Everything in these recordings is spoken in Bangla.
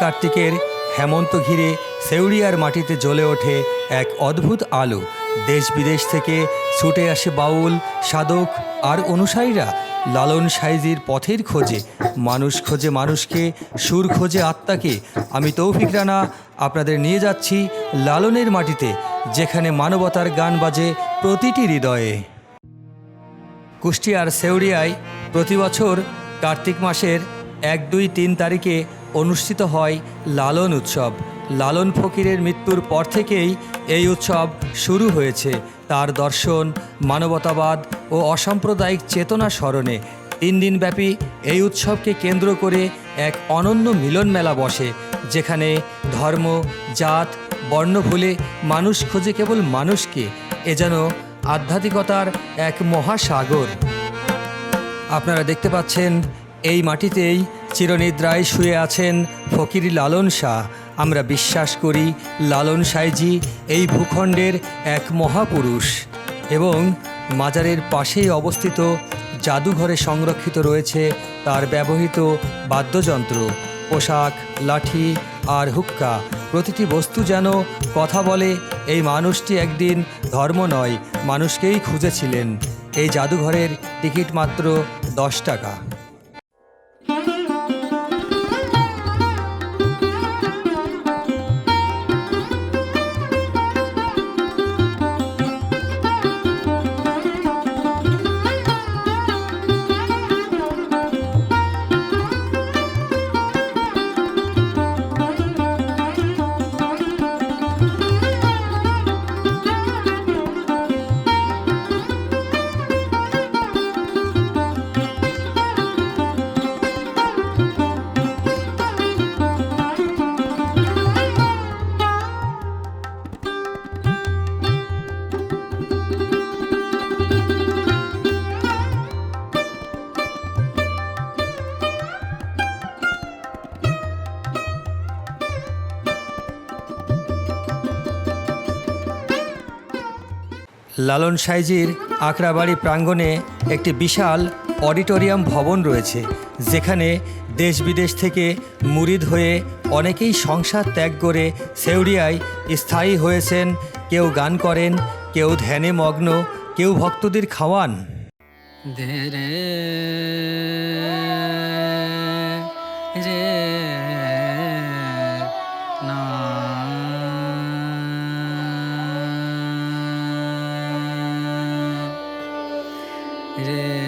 কার্তিকের হেমন্ত ঘিরে সেউরিয়ার মাটিতে জ্বলে ওঠে এক অদ্ভুত আলো। দেশ বিদেশ থেকে ছুটে আসে বাউল, সাধক আর অনুসারীরা। লালন সাইজির পথের খোঁজে, মানুষ খোঁজে মানুষকে, সুর খোঁজে আত্মাকে। আমি তৌফিক রানা, আপনাদের নিয়ে যাচ্ছি লালনের মাটিতে, যেখানে মানবতার গান বাজে প্রতিটি হৃদয়ে। কুষ্টিয়ার সেউরিয়ায় প্রতি বছর কার্তিক মাসের এক দুই তিন তারিখে অনুষ্ঠিত হয় লালন উৎসব। লালন ফকিরের মৃত্যুর পর থেকেই এই উৎসব শুরু হয়েছে। তার দর্শন, মানবতাবাদ ও অসাম্প্রদায়িক চেতনা স্মরণে তিন দিনব্যাপী এই উৎসবকে কেন্দ্র করে এক অনন্য মিলন মেলা বসে, যেখানে ধর্ম, জাত, বর্ণ ভুলে মানুষ খোঁজে কেবল মানুষকে, এ যেন আধ্যাত্মিকতার এক মহাসাগর। আপনারা দেখতে পাচ্ছেন এই মাটিতেই চিরনিদ্রায় শুয়ে আছেন ফকির লালন শাহ। আমরা বিশ্বাস করি লালন সাইজি এই ভূখণ্ডের এক মহাপুরুষ এবং মাজারের পাশেই অবস্থিত জাদুঘরে সংরক্ষিত রয়েছে তার ব্যবহৃত বাদ্যযন্ত্র, পোশাক, লাঠি আর হুক্কা। প্রতিটি বস্তু যেন কথা বলে, এই মানুষটি একদিন ধর্ম নয়, মানুষকেই খুঁজেছিলেন। এই জাদুঘরের টিকিট মাত্র দশ টাকা। লালন সাইজির আকরাবাড়ি প্রাঙ্গণে একটি বিশাল অডিটোরিয়াম ভবন রয়েছে, যেখানে দেশ বিদেশ থেকে মুরিদ হয়ে অনেকেই সংসার ত্যাগ করে সেউরিয়ায় স্থায়ী হয়েছেন, কেউ গান করেন, কেউ ধ্যানে মগ্ন, কেউ ভক্তদের খাওয়ান। রে না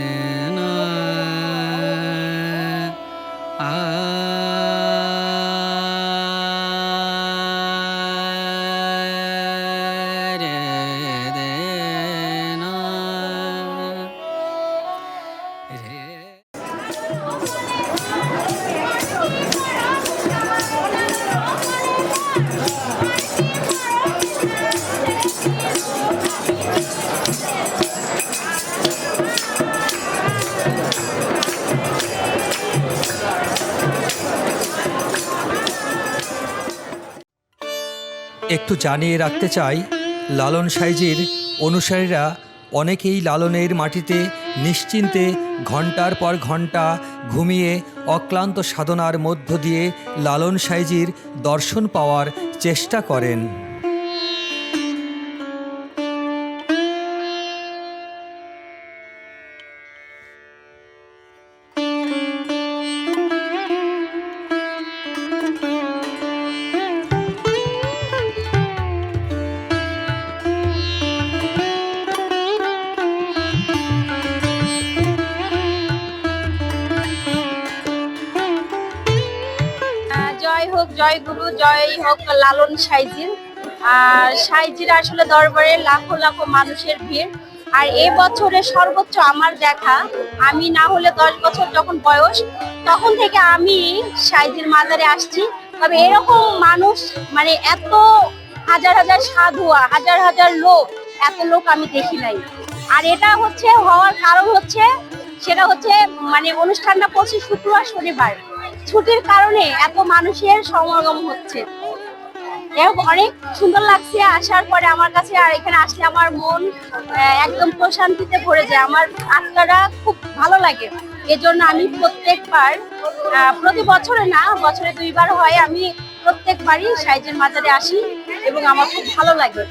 একটু জানিয়ে রাখতে চাই, লালন সাইজির অনুসারীরা অনেকেই লালনের মাটিতে নিশ্চিন্তে ঘণ্টার পর ঘণ্টা ঘুমিয়ে অক্লান্ত সাধনার মধ্য দিয়ে লালন সাইজির দর্শন পাওয়ার চেষ্টা করেন। হোক, জয় গুরু, জয় হোক, লালন সাইজির আর সাইজির আসলে দরবারে লাখো লাখো মানুষের ভিড়। আর এ বছরে সর্বোচ্চ আমার দেখা, আমি না হলে দশ বছর যখন বয়স, তখন থেকে আমি সাইজির মাজারে আসছি। তবে এরকম মানুষ মানে এত হাজার হাজার সাধু, হাজার হাজার লোক, এত লোক আমি দেখি নাই। আর এটা হচ্ছে, হওয়ার কারণ হচ্ছে, সেটা হচ্ছে মানে অনুষ্ঠানটা পড়ছে শুক্রবার, শনিবার। ছুটির কারণে এত মানুষের সমাগম হচ্ছে। অনেক সুন্দর লাগছে আসার পরে আমার কাছে আর এখানে আসলে আমার মন একদম প্রশান্তিতে ভরে যায়। আমার আত্মাটা খুব ভালো লাগে। এজন্য আমি প্রত্যেকবার প্রতি বছরে না, বছরে দুইবার হয় আমি প্রত্যেকবারই সাইজের মাজারে আসি এবং আমার খুব ভালো লাগে।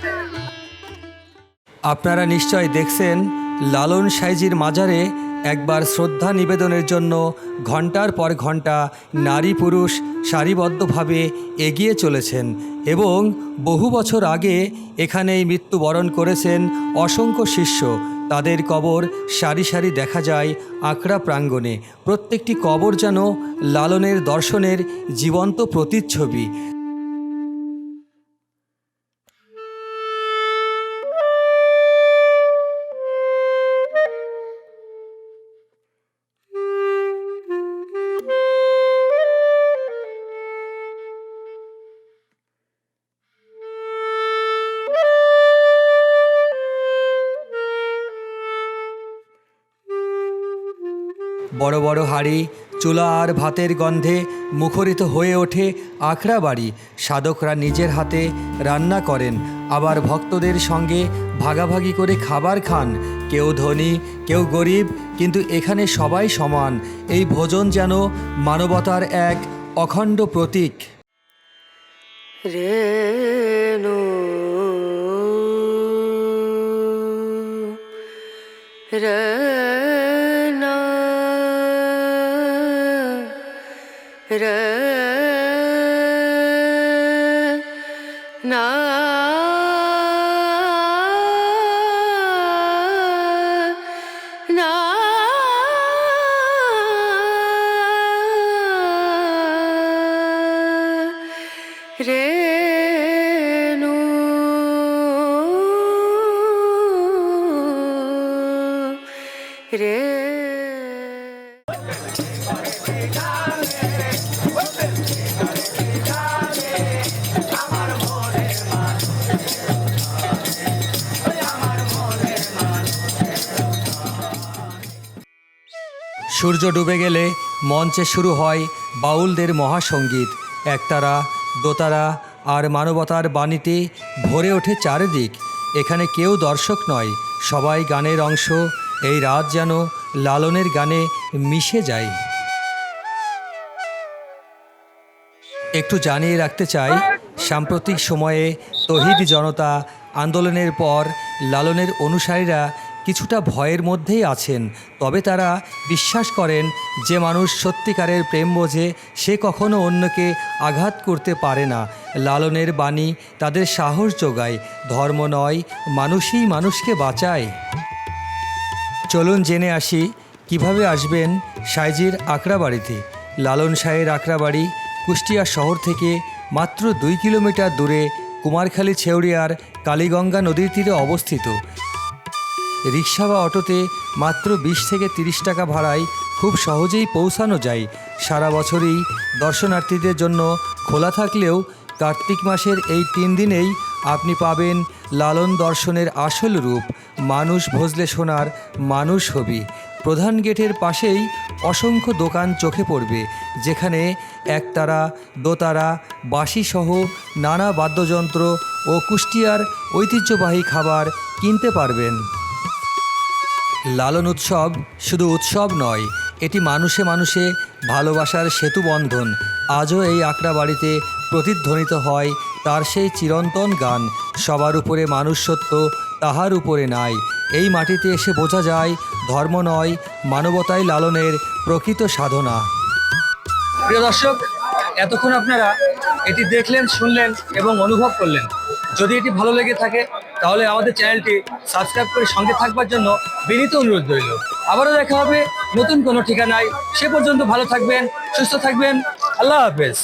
আপনারা নিশ্চয় দেখছেন লালন সাইজির মাজারে একবার শ্রদ্ধা নিবেদনের জন্য ঘণ্টার পর ঘণ্টা নারী পুরুষ সারিবদ্ধভাবে এগিয়ে চলেছেন এবং বহু বছর আগে এখানেই মৃত্যুবরণ করেছেন অসংখ্য শিষ্য। তাদের কবর সারি সারি দেখা যায় আঁকড়া প্রাঙ্গণে। প্রত্যেকটি কবর যেন লালনের দর্শনের জীবন্ত প্রতিচ্ছবি। বড় বড় হাড়ি, চুলা আর ভাতের গন্ধে মুখরিত হয়ে ওঠে আখড়া বাড়ি। সাধকরা নিজের হাতে রান্না করেন। আবার ভক্তদের সঙ্গে ভাগাভাগি করে খাবার খান। কেউ ধনী, কেউ গরিব, কিন্তু এখানে সবাই সমান। এই ভোজন যেন মানবতার এক অখণ্ড প্রতীক। রেণু রনা রনা না রেণু রে সূর্য ডুবে গেলে মঞ্চে শুরু হয় বাউলদের মহাসঙ্গীত একতারা, দোতারা আর মানবতার বাণীতে ভরে ওঠে চারিদিক। এখানে কেউ দর্শক নয়, সবাই গানের অংশ। এই রাত যেন লালনের গানে মিশে যায়। একটু জানিয়ে রাখতে চাই, সাম্প্রতিক সময়ে তহিদ জনতা আন্দোলনের পর লালনের অনুসারীরা কিছুটা ভয়ের মধ্যেই আছেন, তবে তারা বিশ্বাস করেন যে মানুষ সত্যিকারের প্রেম বোঝে, সে কখনো অন্যকে আঘাত করতে পারে না। লালনের বাণী তাদের সাহস যোগায়, ধর্ম নয়, মানুষই মানুষকে বাঁচায়। চলুন জেনে আসি কীভাবে আসবেন সাইজির আকড়াবাড়িতে লালন শাহের আকড়াবাড়ি কুষ্টিয়া শহর থেকে মাত্র দুই কিলোমিটার দূরে কুমারখালী ছেউড়িয়ার কালীগঙ্গা নদীর তীরে অবস্থিত। রিক্সা বা অটোতে মাত্র বিশ থেকে তিরিশ টাকা ভাড়ায় খুব সহজেই পৌঁছানো যায়। সারা বছরই দর্শনার্থীদের জন্য খোলা থাকলেও কার্তিক মাসের এই তিন দিনেই আপনি পাবেন লালন দর্শনের আসল রূপ, মানুষ ভজলে সোনার মানুষ হবি। প্রধান গেটের পাশেই অসংখ্য দোকান চোখে পড়বে, যেখানে একতারা, দোতারা, বাঁশিসহ নানা বাদ্যযন্ত্র ও কুষ্টিয়ার ঐতিহ্যবাহী খাবার কিনতে পারবেন। লালন উৎসব শুধু উৎসব নয়, এটি মানুষে মানুষে ভালোবাসার সেতু বন্ধন। আজও এই আঁকড়া বাড়িতে প্রতিধ্বনিত হয় তার সেই চিরন্তন গান। সবার উপরে মানুষ সত্য, তাহার উপরে নাই। এই মাটিতে এসে বোঝা যায়, ধর্ম নয়, মানবতাই লালনের প্রকৃত সাধনা। প্রিয় দর্শক, এতক্ষণ আপনারা এটি দেখলেন, শুনলেন এবং অনুভব করলেন। যদি এটি ভালো লেগে থাকে তাহলে আমাদের চ্যানেলটি সাবস্ক্রাইব করে সঙ্গে থাকবার জন্য বিনীত অনুরোধ রইল। আবারও দেখা হবে নতুন কোনো ঠিকানায়। সে পর্যন্ত ভালো থাকবেন, সুস্থ থাকবেন। আল্লাহ হাফেজ।